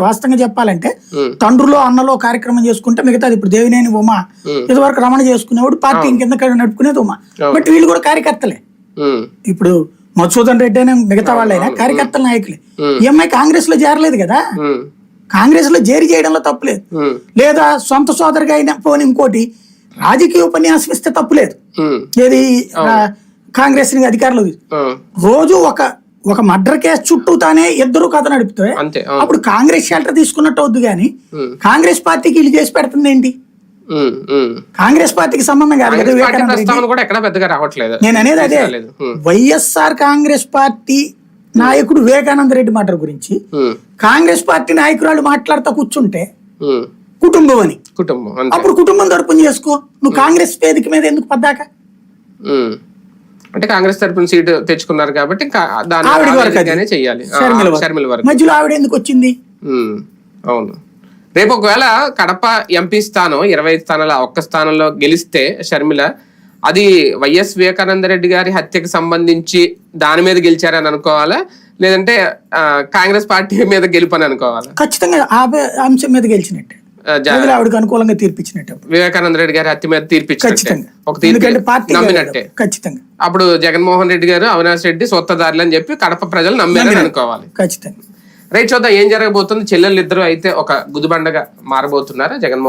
వాస్తవంగా చెప్పాలంటే తండ్రులో అన్నలో కార్యక్రమం చేసుకుంటే మిగతాది ఇప్పుడు దేవినేని ఉమ ఇదివరకు రమణ చేసుకునేవాడు పార్టీ ఇంకెందుకు నడుపుకునేది ఉమ. బట్ వీళ్ళు కూడా కార్యకర్తలే. ఇప్పుడు మధుసూదన్ రెడ్డి అయినా మిగతా వాళ్ళైనా కార్యకర్తల నాయకులే. ఉమ్. ఈ అమ్మాయి కాంగ్రెస్లో చేరలేదు కదా? కాంగ్రెస్లో చేరి చేయడంలో తప్పులేదు. లేదా సొంత సోదరిగా అయినా పోనీ ఇంకోటి రాజకీయ ఉపన్యాసం ఇస్తే తప్పులేదు. ఏది కాంగ్రెస్ అధికారంలో రోజు ఒక ఒక మర్డర్ కేసు చుట్టూ తానే ఇద్దరు కథ నడుపుతాయి అప్పుడు కాంగ్రెస్ షెల్టర్ తీసుకున్నట్టు అవుద్ది ఉమ్, కాంగ్రెస్ పార్టీకి వీళ్ళు చేసి పెడుతుంది ఏంటి. కాంగ్రెస్ పార్టీకి సంబంధం కాదు నేను అనేది అదే. వైఎస్ఆర్ కాంగ్రెస్ పార్టీ నాయకుడు వివేకానంద రెడ్డి మాట గురించి కాంగ్రెస్ పార్టీ నాయకురాలు మాట్లాడుతూ కూర్చుంటే. కుటుంబం అని. కుటుంబం అప్పుడు కుటుంబం తరపున చేసుకో. నువ్వు కాంగ్రెస్ వేదిక మీద ఎందుకు పద్దాక. అంటే కాంగ్రెస్ తరపున సీటు తెచ్చుకున్నారు కాబట్టి దాన్ని షర్మిల వరకు. వరకు. మధ్యలో ఆవిడ ఎందుకు వచ్చింది? అవును. రేపు ఒకవేళ కడప ఎంపీ స్థానం ఇరవై స్థానాల ఒక్క స్థానంలో గెలిస్తే షర్మిల అది వైఎస్ వివేకానంద రెడ్డి గారి హత్యకు సంబంధించి దాని మీద గెలిచారని అనుకోవాలా? లేదంటే కాంగ్రెస్ పార్టీ మీద గెలుపని అనుకోవాలా? ఖచ్చితంగా ఆ అంశం మీద గెలిచినట్టే. ప్రజలు ఆవిడకి అనుకూలంగా తీర్పిచ్చినట్టు వివేకానంద రెడ్డి గారి హత్య మీద తీర్పిచ్చినట్టే. ఒక తీర్పు నమ్మినట్టే. ఖచ్చితంగా. అప్పుడు జగన్మోహన్ రెడ్డి గారు అవినాష్ రెడ్డి సొత్తదారులు అని చెప్పి కడప ప్రజలు నమ్మారని అనుకోవాలి. ఖచ్చితంగా. రైట్ చూద్దాం ఏం జరగబోతుంది. చెల్లెళ్ళు ఇద్దరు అయితే ఒక గుదిబండగా మారబోతున్నారా? జగన్మోహన్